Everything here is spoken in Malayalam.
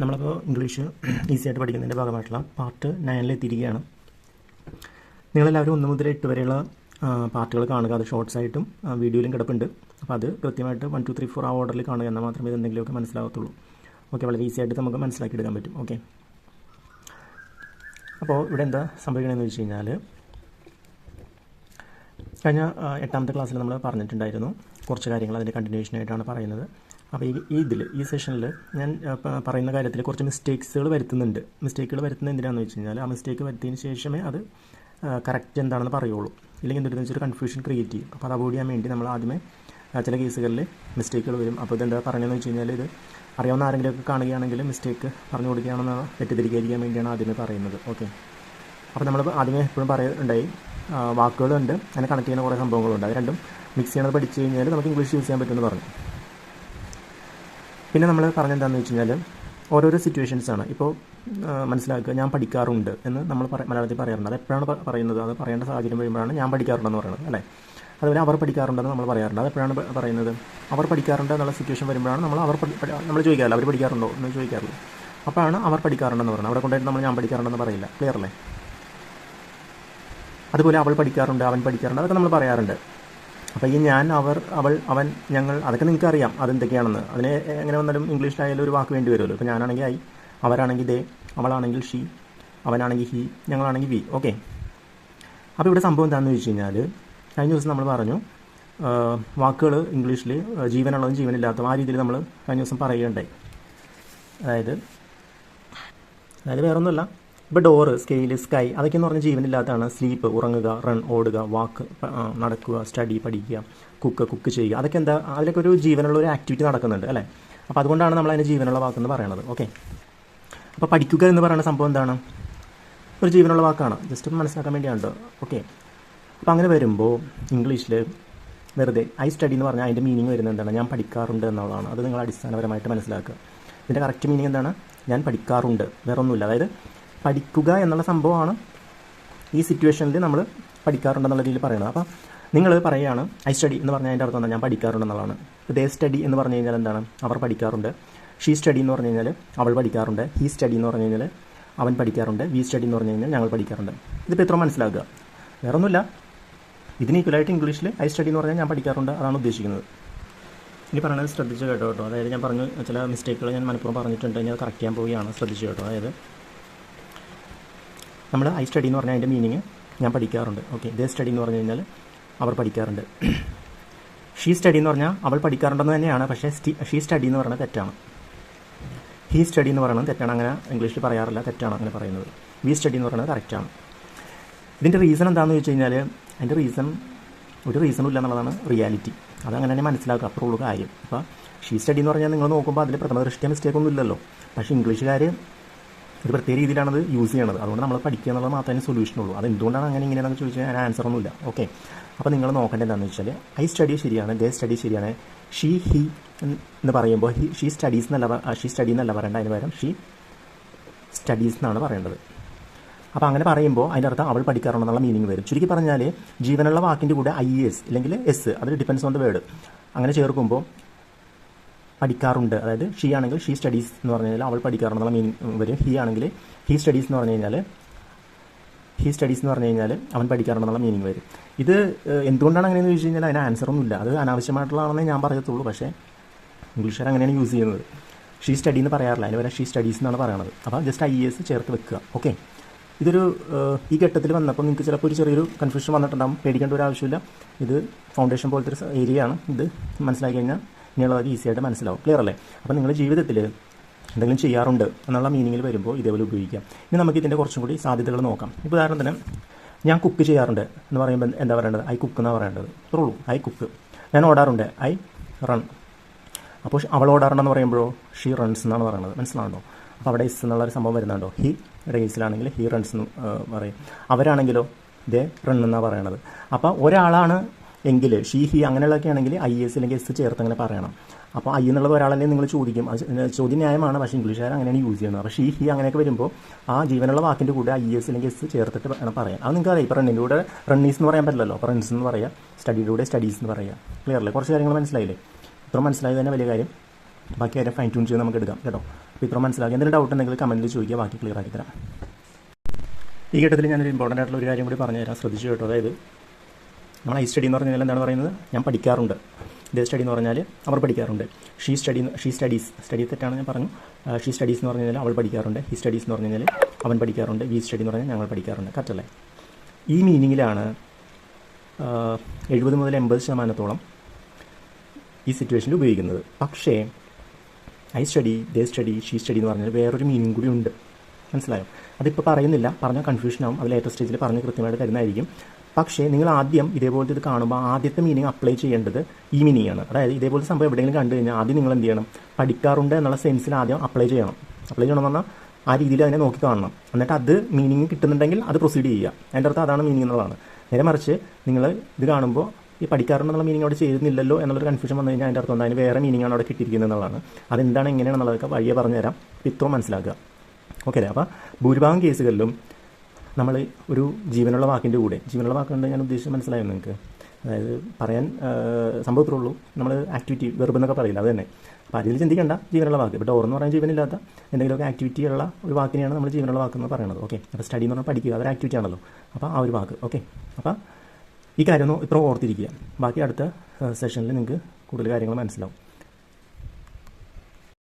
നമ്മളിപ്പോൾ ഇംഗ്ലീഷ് ഈസിയായിട്ട് പഠിക്കുന്നതിന്റെ ഭാഗമായിട്ടുള്ള പാർട്ട് നയനിലെത്തിയിരിക്കുകയാണ് നിങ്ങളെല്ലാവരും ഒന്ന് മുതൽ എട്ട് വരെയുള്ള പാർട്ടുകൾ കാണുക. അത് ഷോർട്സ് ആയിട്ടും വീഡിയോയിലും കിടപ്പുണ്ട്. അപ്പോൾ അത് കൃത്യമായിട്ട് വൺ ടു ത്രീ ഫോർ ആ ഓർഡറിൽ കാണുക എന്നാൽ മാത്രമേ ഇത് എന്തെങ്കിലുമൊക്കെ മനസ്സിലാകത്തുള്ളൂ ഓക്കെ വളരെ ഈസി ആയിട്ട് നമുക്ക് മനസ്സിലാക്കി എടുക്കാൻ പറ്റും. ഓക്കെ അപ്പോൾ ഇവിടെ എന്താ സംഭവിക്കണമെന്ന് വെച്ച് കഴിഞ്ഞാൽ കഴിഞ്ഞ എട്ടാമത്തെ ക്ലാസ്സിൽ നമ്മൾ പറഞ്ഞിട്ടുണ്ടായിരുന്നു കുറച്ച് കാര്യങ്ങൾ അതിന്റെ കണ്ടിന്യൂഷനായിട്ടാണ് പറയുന്നത്. അപ്പോൾ ഈ ഇതിൽ ഈ സെഷനിൽ ഞാൻ പറയുന്ന കാര്യത്തിൽ കുറച്ച് മിസ്റ്റേക്സുകൾ വരുത്തുന്നുണ്ട്. മിസ്റ്റേക്കുകൾ വരുത്തുന്നത് എന്തിനാണെന്ന് വെച്ച് കഴിഞ്ഞാൽ ആ മിസ്റ്റേക്ക് വരുത്തിയതിന് ശേഷമേ അത് കറക്റ്റ് എന്താണെന്ന് പറയുള്ളൂ. ഇല്ലെങ്കിൽ എന്തെന്ന് വെച്ചൊരു കൺഫ്യൂഷൻ ക്രിയേറ്റ് ചെയ്യും. അപ്പോൾ അത് അവോയ്ഡ് ചെയ്യാൻ വേണ്ടി നമ്മൾ ആദ്യമേ ചില കേസുകളിൽ മിസ്റ്റേക്കുകൾ വരും. അപ്പോൾ ഇതെന്താ പറയുന്നതെന്ന് വെച്ച് കഴിഞ്ഞാൽ ഇത് അറിയാവുന്ന ആരെങ്കിലുമൊക്കെ കാണുകയാണെങ്കിൽ മിസ്റ്റേക്ക് പറഞ്ഞു കൊടുക്കുകയാണെന്ന് തെറ്റിദ്ധരിക്കാതിരിക്കാൻ വേണ്ടിയാണ് ആദ്യമേ പറയുന്നത്. ഓക്കെ അപ്പോൾ നമ്മൾ ആദ്യമേ എപ്പോഴും പറയുന്നുണ്ടായി വാക്കുകളുണ്ട്. അതിനെ കണക്ട് ചെയ്യുന്ന കുറേ സംഭവങ്ങളുണ്ട്. അത് രണ്ടും മിക്സ് ചെയ്യണത് പഠിച്ചു കഴിഞ്ഞാൽ നമുക്ക് ഇംഗ്ലീഷ് യൂസ് ചെയ്യാൻ പറ്റുമെന്ന് പറഞ്ഞു. പിന്നെ നമ്മൾ പറഞ്ഞെന്താണെന്ന് വെച്ച് കഴിഞ്ഞാൽ ഓരോരോ സിറ്റുവേഷൻസാണ് ഇപ്പോൾ മനസ്സിലാക്കുക ഞാൻ പഠിക്കാറുണ്ട് എന്ന് നമ്മൾ മലയാളത്തിൽ പറയാറുണ്ട്. അത് എപ്പോഴാണ് പറയുന്നത്? അത് പറയേണ്ട സാഹചര്യം വരുമ്പോഴാണ് ഞാൻ പഠിക്കാറുണ്ടെന്ന് പറയുന്നത് അല്ലേ? അതുപോലെ അവർ പഠിക്കാറുണ്ടെന്ന് നമ്മൾ പറയാറുണ്ട്. അത് എപ്പോഴാണ് പറയുന്നത്? അവർ പഠിക്കാറുണ്ട് എന്നുള്ള സിറ്റുവേഷൻ വരുമ്പോഴാണ് നമ്മൾ അവർ നമ്മൾ ചോദിക്കാറില്ല? അവർ പഠിക്കാറുണ്ടോ എന്ന് ചോദിക്കാറില്ല? അപ്പോഴാണ് അവർ പഠിക്കാറുണ്ടെന്ന് പറയുന്നത്. അവിടെ കൊണ്ടുപോയിട്ട് നമ്മൾ ഞാൻ പഠിക്കാറുണ്ടെന്ന് പറയില്ല. ക്ലിയർ അല്ലേ? അതുപോലെ അവൾ പഠിക്കാറുണ്ട് അവൻ പഠിക്കാറുണ്ട്. അതൊക്കെ നമ്മൾ പറയാറുണ്ട്. അപ്പോൾ ഈ ഞാൻ അവർ അവൾ അവൻ ഞങ്ങൾ അതൊക്കെ നിങ്ങൾക്ക് അറിയാം അതെന്തൊക്കെയാണെന്ന്. അതിനെ എങ്ങനെ വന്നാലും ഇംഗ്ലീഷിലായാലും ഒരു വാക്ക് വേണ്ടി വരുമല്ലോ. ഇപ്പോൾ ഞാനാണെങ്കിൽ ഐ അവരാണെങ്കിൽ ദേ അവളാണെങ്കിൽ ഷീ അവനാണെങ്കിൽ ഹി ഞങ്ങളാണെങ്കിൽ വി. ഓക്കെ. അപ്പോൾ ഇവിടെ സംഭവം എന്താണെന്ന് വെച്ച് കഴിഞ്ഞാൽ കഴിഞ്ഞ ദിവസം നമ്മൾ പറഞ്ഞു വാക്കുകൾ ഇംഗ്ലീഷിൽ ജീവനുള്ളതും ജീവനില്ലാത്തതും ആ രീതിയിൽ നമ്മൾ കഴിഞ്ഞ ദിവസം പറയുകയുണ്ടായി. അതായത് അതായത് വേറൊന്നുമല്ല. ഇപ്പോൾ ഡോറ് സ്കെയിൽ സ്കൈ അതൊക്കെ എന്ന് പറഞ്ഞാൽ ജീവനില്ലാത്തതാണ്. സ്ലീപ്പ് ഉറങ്ങുക റൺ ഓടുക വാക്ക് നടക്കുക സ്റ്റഡി പഠിക്കുക കുക്ക് കുക്ക് ചെയ്യുക. അതൊക്കെ എന്താ അതിലൊക്കെ ഒരു ജീവനുള്ള ഒരു ആക്ടിവിറ്റി നടക്കുന്നുണ്ട് അല്ലേ? അപ്പോൾ അതുകൊണ്ടാണ് നമ്മൾ അതിന് ജീവനുള്ള വാക്കെന്ന് പറയണത്. ഓക്കെ അപ്പോൾ പഠിക്കുക എന്ന് പറയുന്ന സംഭവം എന്താണ്? ഒരു ജീവനുള്ള വാക്കാണ്. ജസ്റ്റ് മനസ്സിലാക്കാൻ വേണ്ടിയാണ് ഓക്കെ അപ്പോൾ അങ്ങനെ വരുമ്പോൾ ഇംഗ്ലീഷിൽ വെറുതെ ഐ സ്റ്റഡി എന്ന് പറഞ്ഞാൽ അതിന്റെ മീനിങ് വരുന്നത് എന്താണ്? ഞാൻ പഠിക്കാറുണ്ട് എന്നുള്ളതാണ്. അത് നിങ്ങൾ അടിസ്ഥാനപരമായിട്ട് മനസ്സിലാക്കുക. ഇതിന്റെ കറക്റ്റ് മീനിങ് എന്താണ്? ഞാൻ പഠിക്കാറുണ്ട്. വേറൊന്നുമില്ല. അതായത് പഠിക്കുക എന്നുള്ള സംഭവമാണ് ഈ സിറ്റുവേഷനിൽ നമ്മൾ പഠിക്കാറുണ്ടെന്നുള്ള രീതിയിൽ പറയുന്നത്. അപ്പോൾ നിങ്ങൾ പറയുകയാണ് ഐ സ്റ്റഡി എന്ന് പറഞ്ഞാൽ അതിന്റെ അർത്ഥം എന്താ? ഞാൻ പഠിക്കാറുണ്ടെന്നുള്ളതാണ്. ദേ സ്റ്റഡി എന്ന് പറഞ്ഞു കഴിഞ്ഞാൽ എന്താണ്? അവർ പഠിക്കാറുണ്ട്. ഷീ സ്റ്റഡി എന്ന് പറഞ്ഞു കഴിഞ്ഞാൽ അവൾ പഠിക്കാറുണ്ട്. ഹീ സ്റ്റഡി എന്ന് പറഞ്ഞു കഴിഞ്ഞാൽ അവൻ പഠിക്കാറുണ്ട്. വി സ്റ്റഡി എന്ന് പറഞ്ഞു കഴിഞ്ഞാൽ ഞങ്ങൾ പഠിക്കാറുണ്ട്. ഇതിപ്പോൾ എത്ര മനസ്സിലാക്കുക? വേറെ ഒന്നുമില്ല ഇതിന് ഈക്വലായിട്ട് ഇംഗ്ലീഷിൽ ഐ സ്റ്റഡി എന്ന് പറഞ്ഞാൽ ഞാൻ പഠിക്കാറുണ്ട് അതാണ് ഉദ്ദേശിക്കുന്നത്. ഇനി പറയുന്നത് ശ്രദ്ധിച്ച് കേട്ടോ. കേട്ടോ. അതായത് ഞാൻ പറഞ്ഞു ചില മിസ്റ്റേക്കുകൾ ഞാൻ മനഃപൂർവം പറഞ്ഞിട്ടുണ്ട്. ഞാൻ കറക്റ്റ് ചെയ്യാൻ പോവുകയാണ്. ശ്രദ്ധിച്ച് കേട്ടോ. അതായത് നമ്മൾ ഐ സ്റ്റഡി എന്ന് പറഞ്ഞാൽ അതിന്റെ മീനിങ് ഞാൻ പഠിക്കാറുണ്ട്. ഓക്കെ ദേ സ്റ്റഡി എന്ന് പറഞ്ഞു കഴിഞ്ഞാൽ അവർ പഠിക്കാറുണ്ട്. ഷീ സ്റ്റഡി എന്ന് പറഞ്ഞാൽ അവൾ പഠിക്കാറുണ്ടെന്ന് തന്നെയാണ് പക്ഷേ ഷീ സ്റ്റഡി എന്ന് പറയുന്നത് തെറ്റാണ്. ഹീ സ്റ്റഡി എന്ന് പറയുന്നത് തെറ്റാണ്. അങ്ങനെ ഇംഗ്ലീഷിൽ പറയാറില്ല തെറ്റാണ് അങ്ങനെ പറയുന്നത്. വി സ്റ്റഡി എന്ന് പറയുന്നത് കറക്റ്റാണ് ഇതിന്റെ റീസൺ എന്താണെന്ന് വെച്ച് കഴിഞ്ഞാൽ അതിന്റെ റീസൺ ഒരു റീസണും ഇല്ല എന്നുള്ളതാണ് റിയാലിറ്റി അതങ്ങനെ തന്നെ മനസ്സിലാക്കുക അപ്പുറമുള്ള കാര്യം. അപ്പോൾ ഷീ സ്റ്റഡി എന്ന് പറഞ്ഞാൽ നിങ്ങൾ നോക്കുമ്പോൾ അതിൽ പ്രഥമ ദൃഷ്ടിയ മിസ്റ്റേക്ക് ഒന്നും ഇല്ലല്ലോ. പക്ഷേ ഇംഗ്ലീഷുകാർ ഒരു പ്രത്യേക രീതിയിലാണത് യൂസ് ചെയ്യണത്. അതുകൊണ്ട് നമ്മൾ പഠിക്കുക എന്നുള്ളത് മാത്രമേ സൊല്യൂഷൻ ഉള്ളൂ. അത് എന്തുകൊണ്ടാണ് അങ്ങനെ ഇങ്ങനെയാണെന്ന് ചോദിച്ചാൽ ഞാൻ ആൻസർ ഒന്നുമില്ല. ഓക്കെ അപ്പോൾ നിങ്ങൾ നോക്കേണ്ടത് എന്താണെന്ന് വെച്ചാൽ ഐ സ്റ്റഡി ശരിയാണ് ദേ സ്റ്റഡി ശരിയാണ്. ഷീ ഹി എന്ന് പറയുമ്പോൾ ഹി ഷീ സ്റ്റഡീസ് എന്നല്ല ഷീ സ്റ്റഡി എന്നല്ല പറയേണ്ട. അതിന് പകരം ഷീ സ്റ്റഡീസ് എന്നാണ് പറയേണ്ടത്. അപ്പോൾ അങ്ങനെ പറയുമ്പോൾ അതിന്റെ അർത്ഥം അവൾ പഠിക്കാറുണ്ടെന്നുള്ള മീനിങ് വരും. ചുരുക്കി പറഞ്ഞാൽ ജീവനുള്ള വാക്കിന്റെ കൂടെ ഐ എസ് അല്ലെങ്കിൽ എസ് അതിൽ ഡിപ്പെൻസ് ഓൺ ദ വേർഡ് അങ്ങനെ ചേർക്കുമ്പോൾ പഠിക്കാറുണ്ട്. അതായത് ഷീ ആണെങ്കിൽ ഷീ സ്റ്റഡീസ് എന്ന് പറഞ്ഞു കഴിഞ്ഞാൽ അവൾ പഠിക്കാറുണ്ടെന്നുള്ള മീനിങ് വരും. ഹി ആണെങ്കിൽ ഹീ സ്റ്റഡീസ് എന്ന് പറഞ്ഞു കഴിഞ്ഞാൽ ഹീ സ്റ്റഡീസ് എന്ന് പറഞ്ഞു കഴിഞ്ഞാൽ അവൻ പഠിക്കാറുണ്ടെന്നുള്ള മീനിങ് വരും. ഇത് എന്തുകൊണ്ടാണ് അങ്ങനെയെന്ന് ചോദിച്ചു കഴിഞ്ഞാൽ അതിന് ആൻസർ ഒന്നുമില്ല. അത് അനാവശ്യമായിട്ടുള്ളതാണെന്നേ ഞാൻ പറയത്തുള്ളൂ പക്ഷേ ഇംഗ്ലീഷുകാർ അങ്ങനെയാണ് യൂസ് ചെയ്യുന്നത്. ഷീ സ്റ്റഡി എന്ന് പറയാറില്ല. അതിന് വരെ ഷീ സ്റ്റഡീസ് എന്നാണ് പറയുന്നത് അപ്പോൾ ജസ്റ്റ് ഐ എസ് ചേർത്ത് വെക്കുക. ഓക്കെ ഇതൊരു ഈ ഘട്ടത്തിൽ വന്നപ്പോൾ നിങ്ങൾക്ക് ചിലപ്പോൾ ഒരു ചെറിയൊരു കൺഫ്യൂഷൻ വന്നിട്ടുണ്ടാകും പേടിക്കേണ്ട ഒരു ആവശ്യമില്ല. ഇത് ഫൗണ്ടേഷൻ പോലത്തെ ഒരു ഏരിയയാണ്. ഇത് മനസ്സിലാക്കി കഴിഞ്ഞാൽ ഇനിയുള്ളതൊക്കെ ഈസി ആയിട്ട് മനസ്സിലാവും. ക്ലിയർ അല്ലേ? അപ്പോൾ നിങ്ങൾ ജീവിതത്തിൽ എന്തെങ്കിലും ചെയ്യാറുണ്ട് എന്നുള്ള മീനിങ്ങിൽ വരുമ്പോൾ ഇതേപോലെ ഉപയോഗിക്കാം. ഇനി നമുക്ക് ഇതിന്റെ കുറച്ചും കൂടി സാധ്യതകൾ നോക്കാം. ഇപ്പോൾ ഉദാഹരണത്തിന് ഞാൻ കുക്ക് ചെയ്യാറുണ്ട് എന്ന് പറയുമ്പോൾ എന്താ പറയേണ്ടത്? ഐ കുക്ക് എന്നാണ് പറയേണ്ടത്? ഉള്ളൂ. ഐ കുക്ക് ഞാൻ ഓടാറുണ്ട്. ഐ റൺ അപ്പോൾ അവൾ ഓടാറുണ്ടെന്ന് പറയുമ്പോഴോ ഷീ റൺസ് എന്നാണ് പറയുന്നത്. മനസ്സിലാണോ അപ്പോൾ അവിടെ ഇസ് എന്നുള്ള ഒരു സംഭവം വരുന്നുണ്ടോ? ഹി റേസിലാണെങ്കിൽ ഹി റൺസ് എന്ന് പറയും. അവരാണെങ്കിലോ? ദേ റൺ എന്നാണ് പറയണത്. അപ്പോൾ ഒരാളാണ് എങ്കിൽ ഷീ ഹി അങ്ങനെയുള്ളതൊക്കെ ആണെങ്കിൽ ഐ എസ് അല്ലെങ്കിൽ എസ് ചേർത്ത് അങ്ങനെ പറയണം. അപ്പോൾ ഐ എന്നുള്ളത് ഒരാളല്ലേ നിങ്ങൾ ചോദിക്കും. ചോദ്യം ന്യായമാണ് പക്ഷേ ഇംഗ്ലീഷുകാർ അങ്ങനെയാണ് യൂസ് ചെയ്യുന്നത്. അപ്പോൾ ഷീ ഹി അങ്ങനെയൊക്കെ വരുമ്പോൾ ആ ജീവനുള്ള വാക്കിന്റെ കൂടെ ഐ എസ് അല്ലെങ്കിൽ എസ് ചേർത്തിട്ട് വേണം പറയാം അത് നിങ്ങൾക്ക് അറിയാം. ഇപ്പോൾ റണ്ണിന്റെ കൂടെ റണ്ണീസ് എന്ന് പറയാൻ പറ്റില്ലല്ലോ. അപ്പോൾ റൺസ് എന്ന് പറയാം. സ്റ്റഡിയുടെ കൂടെ സ്റ്റഡീസ് എന്ന് പറയാം. ക്ലിയർ അല്ലേ? കുറച്ച് കാര്യങ്ങൾ മനസ്സിലായില്ലേ? ഇത്ര മനസ്സിലായത് തന്നെ വലിയ കാര്യം. ബാക്കി കാര്യം ഫൈൻ ട്യൂൺ ചെയ്ത് നമുക്ക് എടുക്കാം കേട്ടോ. അപ്പോൾ ഇത്ര മനസ്സിലാക്കി. എന്തെങ്കിലും ഡൗട്ട് ഉണ്ടെങ്കിൽ കമന്റിൽ ചോദിക്കുക. ബാക്കി ക്ലിയർ ആക്കി തരാം. ഈ ഘട്ടത്തിൽ ഞാനൊരു ഇമ്പോർട്ടന്റ് ആയിട്ടുള്ള ഒരു കാര്യം കൂടി പറഞ്ഞു തരാം ശ്രദ്ധിച്ചു കേട്ടോ. അതായത് നമ്മൾ ഐ സ്റ്റഡി എന്ന് പറഞ്ഞാൽ എന്താണ് പറയുന്നത്? ഞാൻ പഠിക്കാറുണ്ട്. ദേ സ്റ്റഡി എന്ന് പറഞ്ഞാൽ അവർ പഠിക്കാറുണ്ട്. She study she studies. Study തെറ്റാണ് ഞാൻ പറഞ്ഞു. ഷീ സ്റ്റഡീസ് എന്ന് പറഞ്ഞാൽ അവൾ പഠിക്കാറുണ്ട്. ഹി സ്റ്റഡീസ് എന്ന് പറഞ്ഞാൽ അവൻ പഠിക്കാറുണ്ട്. വി സ്റ്റഡി എന്ന് പറഞ്ഞാൽ ഞങ്ങൾ പഠിക്കാറുണ്ട്. കറക്റ്റല്ലേ? ഈ മീനിങ്ങിലാണ് എഴുപത് മുതൽ എൺപത് ശതമാനത്തോളം ഈ സിറ്റുവേഷനിൽ ഉപയോഗിക്കുന്നത്. പക്ഷേ I study they study she study എന്ന് പറഞ്ഞാൽ വേറൊരു മീനിങ് കൂടി ഉണ്ട്. മനസ്സിലായോ? അതിപ്പോൾ പറയുന്നില്ല. പറഞ്ഞാൽ കൺഫ്യൂഷൻ ആവും. അത് ലേറ്റസ്റ്റ് സ്റ്റേജിൽ പറഞ്ഞ് കൃത്യമായിട്ട് തരുന്നതായിരിക്കും. പക്ഷേ നിങ്ങൾ ആദ്യം ഇതേപോലത്തെ ഇത് കാണുമ്പോൾ ആദ്യത്തെ മീനിങ് അപ്ലൈ ചെയ്യേണ്ടത് ഈ മീനിങ് ആണ്. അതായത് ഇതേപോലത്തെ സംഭവം എവിടെയെങ്കിലും കണ്ടു കഴിഞ്ഞാൽ ആദ്യം നിങ്ങൾ എന്ത് ചെയ്യണം? പഠിക്കാറുണ്ട് എന്നുള്ള സെൻസിൽ ആദ്യം അപ്ലൈ ചെയ്യണം. അപ്ലൈ ചെയ്യണം പറഞ്ഞാൽ ആ രീതിയിൽ അതിനെ നോക്കി കാണണം. എന്നിട്ട് അത് മീനിങ് കിട്ടുന്നുണ്ടെങ്കിൽ അത് പ്രൊസീഡ് ചെയ്യുക. അതിന്റെ അർത്ഥം അതാണ് മീനിങ് എന്നുള്ളതാണ്. നേരെ മറിച്ച് നിങ്ങൾ ഇത് കാണുമ്പോൾ ഈ പഠിക്കാറുണ്ടെന്നുള്ള മീനിങ് അവിടെ ചെയ്തിരുന്നില്ലല്ലോ എന്നുള്ളൊരു കൺഫ്യൂഷൻ വന്നു കഴിഞ്ഞാൽ അതിന്റെ അർത്ഥം എന്താണ് വേറെ മീനിങ് ആണ് അവിടെ കിട്ടിയിരിക്കുന്നത് എന്നുള്ളതാണ്. അതെന്താണ് എങ്ങനെയാണെന്നുള്ളതൊക്കെ വഴിയെ പറഞ്ഞുതരാം. ഇത്രയും മനസ്സിലാക്കുക. ഓക്കെ അല്ലേ? അപ്പോൾ ഭൂരിഭാഗം കേസുകളിലും നമ്മൾ ഒരു ജീവനുള്ള വാക്കിന്റെ കൂടെ. ജീവനുള്ള വാക്കുകൊണ്ട് ഞാൻ ഉദ്ദേശിച്ച് മനസ്സിലായോ നിങ്ങൾക്ക്? അതായത് പറയാൻ സംഭവത്തിലുള്ളൂ. നമ്മൾ ആക്ടിവിറ്റി വെറുതെ എന്നൊക്കെ പറയില്ല അത് തന്നെ. അപ്പോൾ അതിൽ ചിന്തിക്കേണ്ട ജീവനുള്ള വാക്ക്. ഇപ്പോൾ ഡോർ എന്ന് പറയാൻ ജീവനില്ലാത്ത എന്തെങ്കിലുമൊക്കെ ആക്ടിവിറ്റി ഉള്ള ഒരു വാക്കിനെയാണ് നമ്മൾ ജീവനുള്ള വാക്ക് എന്ന് പറയുന്നത് ഓക്കെ അപ്പോൾ സ്റ്റഡി എന്ന് പറഞ്ഞാൽ പഠിക്കുക അതൊരു ആക്ടിവിറ്റി ആണല്ലോ. അപ്പോൾ ആ ഒരു വാക്ക്. ഓക്കെ അപ്പോൾ ഈ കാര്യം ഒന്ന് ഇത്ര ഓർത്തിരിക്കുക. ബാക്കി അടുത്ത സെഷനിൽ നിങ്ങൾക്ക് കൂടുതൽ കാര്യങ്ങൾ മനസ്സിലാവും.